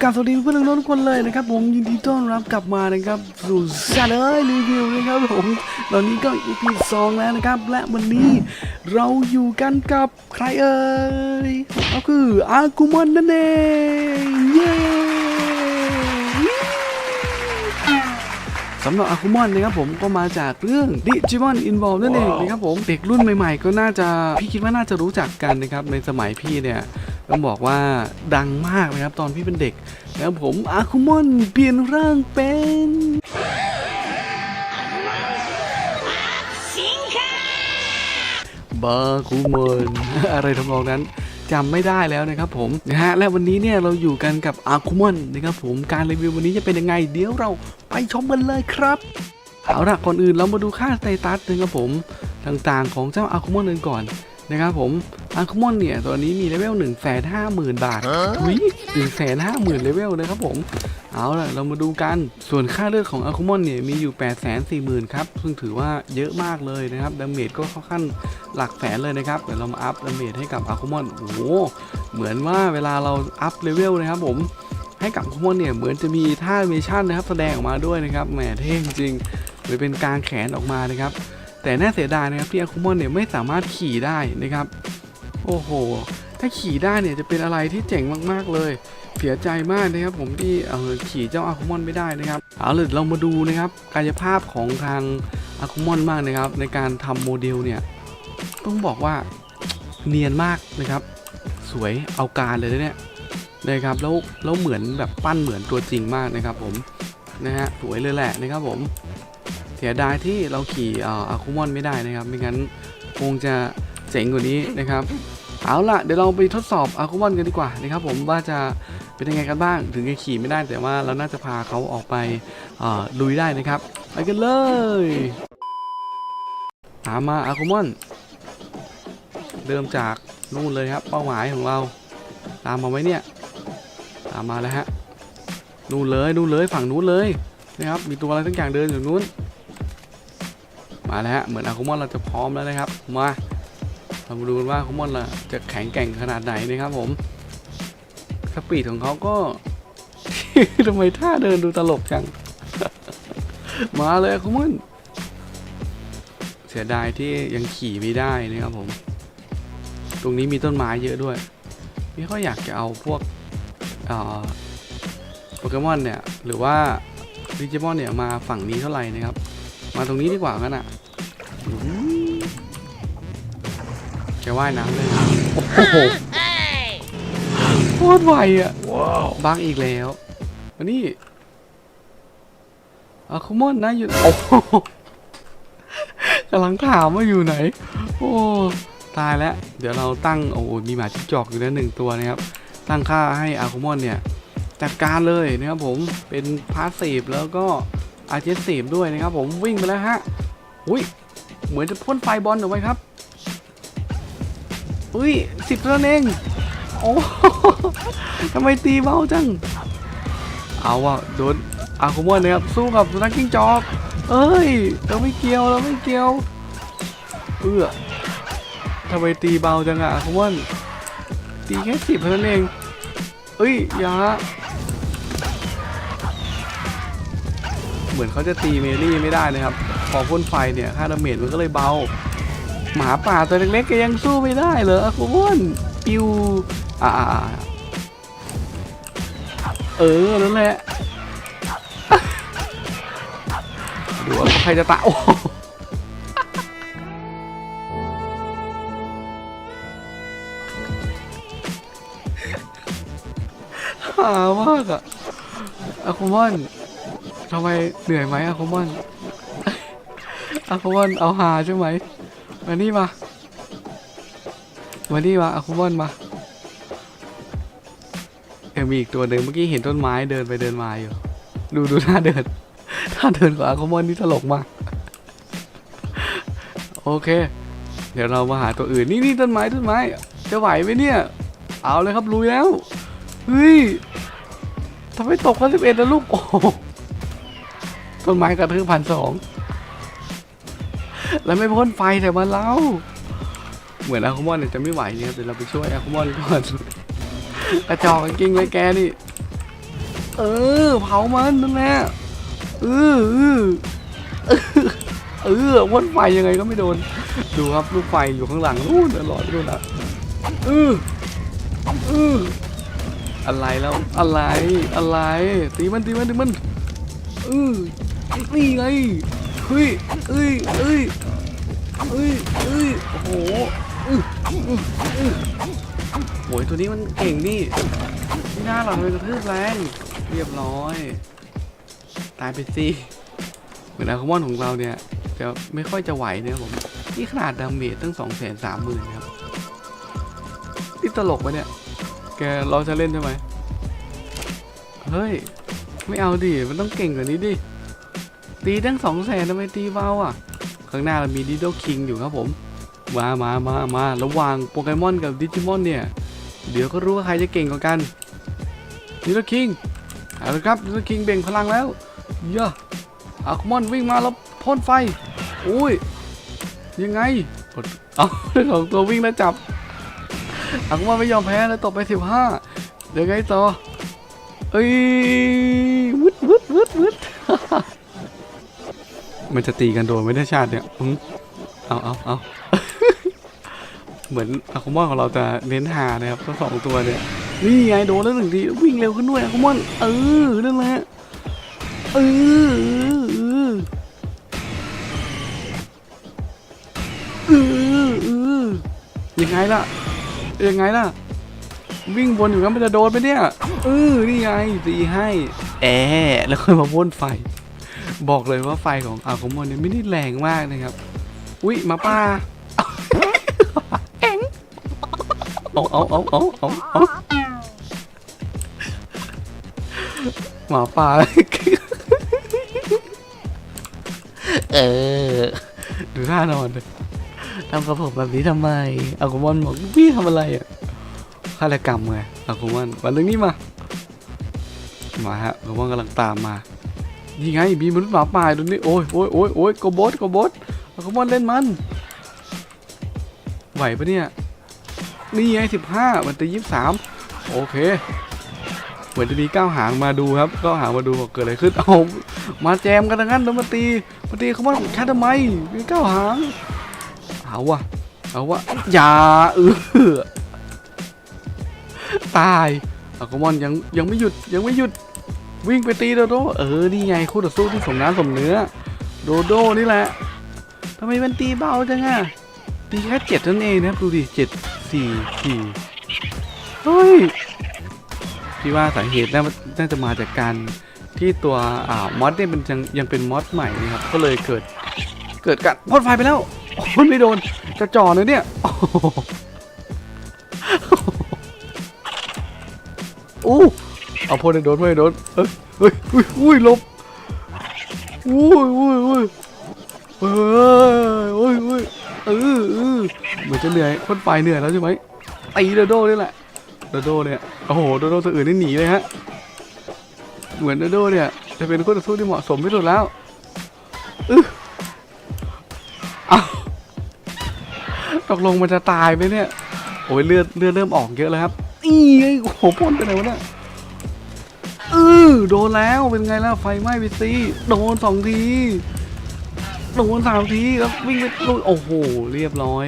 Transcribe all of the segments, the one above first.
ละครับการสวัสดีเพื่อนน้องๆทุกคนเลยนะครับผมยินดีต้อนรับกลับมานะครับสู่ซาเลยรีวิวนะครับผมตอนนี้ก็ EP สองแล้วนะครับ และวันนี้เราอยู่กันกับใครเอ่ยก็คืออากุมอนนั่นเองเย้ สำหรับอาคุมอนนะครับผมก็มาจากเรื่อง Digimon Involve นั่นเองนะครับผมเด็กรุ่นใหม่ๆ ก็น่าจะพี่คิดว่าน่าจะรู้จักกันนะครับในสมัยพี่เนี่ยต้องบอกว่าดังมากนะครับตอนพี่เป็นเด็กนะครับผมอาคุมอนเปลี่ยนร่างเป็นบาคุมอนอะไรทำนองนั้น จำไม่ได้แล้วนะครับผมนะฮะและวันนี้เนี่ยเราอยู่กันกับอาคุมอนนะครับผมการรีวิววันนี้จะเป็นยังไง เดี๋ยวเราไปชมกันเลยครับเอาละก่อนอื่นเรามาดูค่าสเตตัสนะครับผมต่างๆ ของเจ้าอาคุมอนกันก่อนนะครับผมอาคุมอนเนี่ยตัวนี้มีเลเวล1นึ่งแสนห้าหมื่นบาททุยหนึ่งแสนห้าหมื่นเลเวลนะครับผม เอาล่ะ เรามาดูกัน ส่วนค่าเลือดของอาคุมอนเนี่ยมีอยู่ 8 4 0 0 0 0ครับ ซึ่งถือว่าเยอะมากเลยนะครับ ดาเมจก็เข้าขั้นหลักแสนเลยนะครับ เดี๋ยวเรามาอัพดาเมจให้กับอาคุมอน โอ้โห เหมือนว่าเวลาเราอัพเลเวลนะครับผมให้กับอาคุมอนเนี่ยเหมือนจะมีท่าเมชั่นนะครับ แสดงออกมาด้วยนะครับ แหมเท่จริงๆหรือเป็นกลางแขนออกมานะครับ แต่น่าเสียดายนะครับที่อาคุมอนเนี่ยไม่สามารถขี่ได้นะครับ โอ้โห ถ้าขี่ได้เนี่ยจะเป็นอะไรที่เจ๋งมากๆเลย เสียใจมากนะครับผมที่ขี่เจ้าอาคุมอนไม่ได้นะครับเอาเลยเรามาดูนะครับกายภาพของทางอาคุมอนมากนะครับ ในการทำโมเดลเนี่ยต้องบอกว่าเนียนมากนะครับ สวยเอาการเลยเนี่ยนะครับแล้วแล้วเหมือนแบบปั้นเหมือนตัวจริงมากนะครับ ผมนะฮะสวยเลยแหละนะครับผมเสียดายที่เราขี่อ่ออาคุมอนไม่ได้นะครับไม่งั้นคงจะเจ๋งกว่านี้นะครับเอาล่ะเดี๋ยวเราไปทดสอบอาคุมอนกันดีกว่านะครับผมว่าจะ เป็นยังไงกันบ้าง ถึงจะขี่ไม่ได้แต่ว่าเราน่าจะพาเขาออกไปลุยได้นะครับ ไปกันเลยตามมาอาคุมอน เริ่มจากนู่นเลยครับ เป้าหมายของเรา ตามมาไว้เนี่ย ตามมาแล้วฮะนู่นเลยนู่นเลยฝั่งนู้นเลยนะครับมีตัวอะไรทั้งอย่างเดินอยู่นู้น มาแล้วฮะเหมือนอาคุมอนเราจะพร้อมแล้วนะครับมาเรามาดูกันว่าอาคุมอนเราจะแข็งแกร่งขนาดไหนนะครับผม สปีดของเขาก็ ทำไมท่าเดินดูตลกจัง มาเลยคุมอนเสียดายที่ยังขี่ไม่ได้นะครับผม ตรงนี้มีต้นไม้เยอะด้วย ไม่ค่อยอยากจะเอาพวกโปเกมอนเนี่ย หรือว่าดิจิมอนเนี่ยมาฝั่งนี้เท่าไหร่นะครับ มาตรงนี้ดีกว่ากันอะแกว่ายน้ำเลยโอ้โห คตรไวอะบักอีกแล้วอันนี้อะคุมอนนะอยู่โอ้โหกำลังถามว่าอยู่ไหน โอ้ตายแล้ว เดี๋ยวเราตั้งโอ้โหมีหมาจิ้งจอกอยู่แล้วหนึ่งตัวนะครับ ตั้งค่าให้อาคุมอนเนี่ยจัดการเลยนะครับผมเป็นพาสซีฟแล้วก็อาร์เจสซีฟด้วยนะครับผมวิ่งไปแล้วฮะอุ้ยเหมือนจะพ่นไฟบอลออกไปครับ อุ้ยสิบเท่านั้นเอง โอ้ ทำไมตีเบาจัง เอาว่ะโดนอาคุมอนนะครับสู้กับสุนัขจิ้งจอก เอ้ยเราไม่เกี่ยวเราไม่เกี่ยวเอื้อทำไมตีเบาจังอะอาคุมอนตีแค่สิบเท่านั้นเองเอ้ยอย่าเหมือนเขาจะตีเมลี่ไม่ได้นะครับพอพ่นไฟเนี่ยค่าดาเมจมันก็เลยเบา หมาป่าตัวเล็กๆก็ยังสู้ไม่ได้เหรออะคุณพ่นปิวอ่า เออนั่นแหละดูว่าใครจะตาโอ้หามากอะอะคุณพ่นทำไมเหนื่อยไหมอะคุณพ่นอะคุณพ่นเอาหาใช่ไหมมานี่มามานี่มาอาคุมอนมา มีอีกตัวหนึ่งเมื่อกี้เห็นต้นไม้เดินไปเดินมาอยู่ ดูดูท่าเดินท่าเดินของอาคุมอนนี่ตลกมาก โอเค เดี๋ยวเรามาหาตัวอื่นนี่นี่ต้นไม้ต้นไม้ จะไหวไหมเนี่ย เอาเลยครับลุยแล้วเฮ้ยทำไมตกกันสิบเอ็ดนะลูกโอ้โหต้นไม้กระทืบพันสองแล้วไม่พ่นไฟแต่มาเล่าเหมือนอาคุมอนเนี่ยจะไม่ไหวเนี่ยเดี๋ยวเราไปช่วยอาคุมอนก่อน กระจอกจริงๆเลยแกนี่ เออ เผามันนั่นแหละเออเออเออพ่นไฟยังไงก็ไม่โดน ดูครับลูกไฟอยู่ข้างหลังนู่นตลอดนู่นอะเออเอออะไรแล้วอะไรอะไรตีมันตีมันตีมันเออนี่ไงเฮ้ยเอ้ยเอ้ยเอ้ยเอ้ยโอ้โหอื้ออื้ออ ตัวนี้มันเก่งนี่ไม่น่าหรอกมันกระทืบแรงเรียบร้อย ตายไปสิเหมือนอาคามอนของเราเนี่ยจะไม่ค่อยจะไหวเนี่ยผมนี่ขนาดดาเมจตั้งสองแสนสามหมื่นครับนี่ตลกปะเนี่ย แกเราจะเล่นใช่ไหมเฮ้ย ไม่เอาดิ มันต้องเก่งกว่านี้ดิ ตีตั้งสองแสนทำไมตีเบาอะ ข้างหน้าเรามีดิโดคิงอยู่ครับผม มามามามาระหว่างโปเกมอนกับดิจิมอนเนี่ย เดี๋ยวก็รู้ว่าใครจะเก่งกว่ากันดิโดคิงเอาละครับดิโดคิงเบ่งพลังแล้วเยอะอาคมอนวิ่งมาแล้วพ่นไฟอุ้ยยังไงเอาเรื่องของตัววิ่งแล้วจับอาคมอนไม่ยอมแพ้แล้วตบไปสิบห้าเดี๋ยวไงต่อเอ้ยวุดวุดวุดวุดมันจะตีกันโดนไม่ได้ชาติเนี่ยอืมเอาเอาเอา เหมือนอะคุมอนของเราจะเน้นหานะครับทั้งสองตัวเนี่ยนี่ไงโดนแล้วหนึ่งทีวิ่งเร็วขึ้นด้วยอะคุมอนเออนั่นแหละเออเออเออเออยังไงล่ะยังไงล่ะ วิ่งวนอยู่นั้นมันจะโดนไปเนี่ยเออนี่ไงตีให้แอะแล้วค่อยมาพ่นไฟ บอกเลยว่าไฟของอาคมอนเนี่ยไม่ได้แรงมากนะครับอุ้ยมาป่า เอาเอาเอาเอาเอาเอาหมาป่า เออ ดูท่านอนเลยทำกับผมแบบนี้ทำไมอาคมอนบอกพี่ทำอะไรอะฆาตกรรมไงอาคุมันวันนึงนี่มา มาฮะอาคุมันกำลังตามมา นี่ไงมีมนุษย์หมาป่าดูนี่โอ้ยโอ้ยโอ้ยโอ้ยกบฏกบฏอาคุมันเล่นมัน ไหวปะเนี่ย นี่ไงสิบห้ามันตียี่สิบสามโอเค เหมือนจะมีก้าวหางมาดูครับก้าวหางมาดูบอกเกิดอะไรขึ้นเอามาแจมกันทั้งนั้นแล้วมาตีมาตีเขาว่าแค่ทำไมมีก้าวหางเอาวะเอาวะอย่าเออตายอากมอนยังยังไม่หยุดยังไม่หยุดวิ่งไปตีโดโดเออนี่ไงคู่ต่อสู้ที่สมน้ำสมเนื้อ โดโดนี่แหละทำไมมันตีเบาจังอะตีแค่เจ็ดเท่านั้นเองนะครับดูดิเจ็ด สี่สี่เฮ้ยพี่ว่าสาเหตุน่าจะมาจากการที่ตัวอ่ามอสเนี่ยมันยังยังเป็นมอสใหม่นะครับก็เลยเกิดเกิดการพ่นไฟไปแล้วโอ้ยไม่โดนจะจ่อเลยเนี่ยโอ้โหอู้เอาพ่นให้โดนพ่โดนเฮ้ยเฮ้ยอุ้ยอุ้ยลบอุ้ยอุ้ยอุ้ยเฮ้ยอุ้ยอุ้ย เออเออเหมือนจะเหนื่อยพ่นไฟเหนื่อยแล้วใช่ไหมตีโดโดนี่แหละโดโดเนี่ยโอ้โหโดโดตัวอื่นนี่หนีเลยฮะเหมือนโดโดเนี่ยจะเป็นคู่ต่อสู้ที่เหมาะสมที่สุดแล้วอื้อเอาตกลงมันจะตายไหมเนี่ยโอ้ยเลือดเลือดเริ่มออกเยอะแล้วครับอีไอ้โอ้โหพ่นไปไหนวะเนี่ยเออโดนแล้วเป็นไงล่ะไฟไหม้ไปสิโดนสองที โดนสามทีแล้ววิ่งไปลุยโอ้โห เรียบร้อย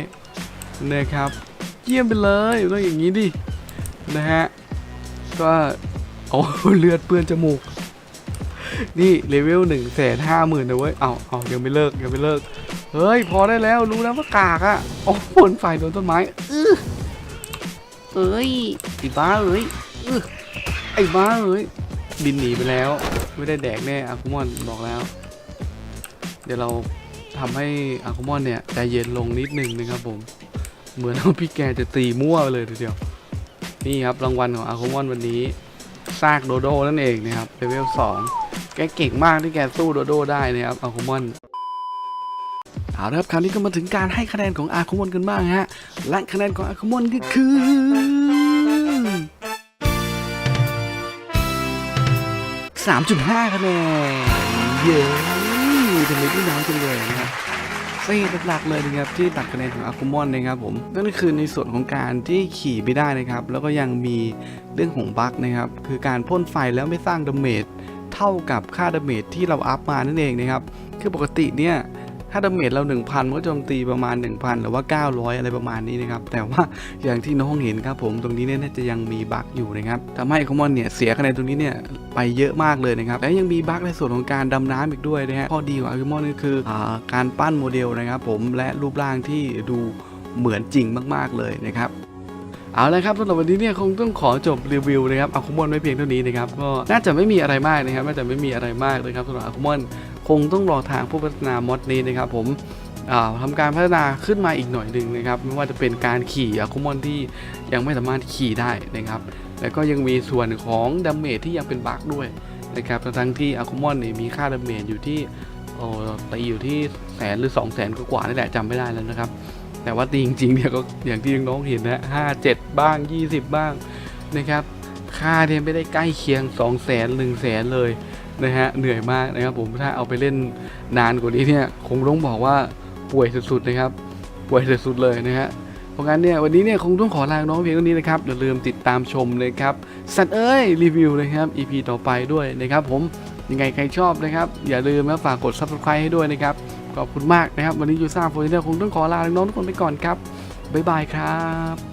นะครับ เยี่ยมไปเลยต้องอย่างนี้ดิ นะฮะ ก็โอ้เลือดเปื้อนจมูก นี่เลเวลหนึ่งแสนห้าหมื่นนะเว้ย เอาเอายังไม่เลิกยังไม่เลิก เฮ้ย พอได้แล้วรู้แล้วว่ากากอะโอ้พ่นไฟโดนต้นไม้อื้อเอ้ยไอ้บ้าเอ้ยอื้อไอ้บ้าเอ้ยบินหนีไปแล้ว ไม่ได้แดกแน่อาคุมอนบอกแล้ว เดี๋ยวเราทำให้อาคุมอนเนี่ยใจเย็นลงนิดนึงนะครับผม เหมือนว่าพี่แกจะตีมั่วไปเลยทีเดียว นี่ครับรางวัลของอาคุมอนวันนี้ซากโดโดนั่นเองนะครับเลเวลสองแกเก่งมากที่แกสู้โดโดได้นะครับอาคุมอนเอาละครับคราวนี้ก็มาถึงการให้คะแนนของอาคุมอนกันบ้างฮะ และคะแนนของอาคุมอนก็คือ3.5 คะแนน เย้ ทำไมพี่น้อยจังเลยนะครับเซ่หลักๆเลยนะครับที่ตัดคะแนนของอาคุมอนนะครับผมนั่นคือในส่วนของการที่ขี่ไม่ได้นะครับ แล้วก็ยังมีเรื่องของบั๊กนะครับ คือการพ่นไฟแล้วไม่สร้างดาเมจเท่ากับค่าดาเมจที่เราอัพมานั่นเองนะครับ คือปกติเนี่ย ถ้าดาเมจเรา1,000ก็โจมตีประมาณ 1,000 หรือว่า 900 อะไรประมาณนี้นะครับแต่ว่าอย่างที่น้องเห็นครับผมตรงนี้เนี่ยน่าจะยังมีบั๊กอยู่นะครับทำให้คอมมอนเนี่ยเสียคะแนนตรงนี้เนี่ยไปเยอะมากเลยนะครับและยังมีบั๊กในส่วนของการดำน้ำอีกด้วยนะฮะข้อดีของอาร์คิมอนก็คืออาการปั้นโมเดลนะครับผมและรูปร่างที่ดูเหมือนจริงมากๆเลยนะครับเอาละครับสำหรับวันนี้เนี่ยคงต้องขอจบรีวิวนะครับอาคุมอนไว้เพียงเท่านี้นะครับก็น่าจะไม่มีอะไรมากนะครับน่าจะไม่มีอะไรมากเลยครับสำหรับอาคุมอน คงต้องรอทางผู้พัฒนามอดนี้นะครับผมอ่าทำการพัฒนาขึ้นมาอีกหน่อยหนึ่งนะครับ ไม่ว่าจะเป็นการขี่อาคุมอนที่ยังไม่สามารถขี่ได้นะครับ แล้วก็ยังมีส่วนของดาเมจที่ยังเป็นบั๊กด้วยนะครับทั้งที่อาคุมอนเนี่ยมีค่าดาเมจอยู่ที่โอ้ตีอยู่ที่แสนหรือ 2 0 0แสนกว่านี่แหละจำไม่ได้แล้วนะครับ แต่ว่าตีจริงๆเนี่ยก็อย่างที่น้องเห็นนะห้าเจ็ดบ้าง 20 บ้างนะครับ ค่าเนี่ยไม่ได้ใกล้เคียง 2 0 0แสนหนึ่งแสนเลยนะฮะเหนื่อยมากนะครับผมถ้าเอาไปเล่นนานกว่านี้เนี่ยคงต้องบอกว่าป่วยสุดๆนะครับ ป่วยสุดๆเลยนะฮะเพราะงั้นเนี่ยวันนี้เนี่ยคงต้องขอลาน้องเพียงเท่านี้นะครับอย่าลืมติดตามชมนะครับ สัตว์เอ้ยรีวิวนะครับ EP ต่อไปด้วยนะครับผมยังไงใครชอบนะครับ อย่าลืมนะฝากกด subscribe ให้ด้วยนะครับขอบคุณมากนะครับ วันนี้ยูซ่าโฟร์เนคงต้องขอลาน้องทุกคนไปก่อนครับบ๊ายบายครับ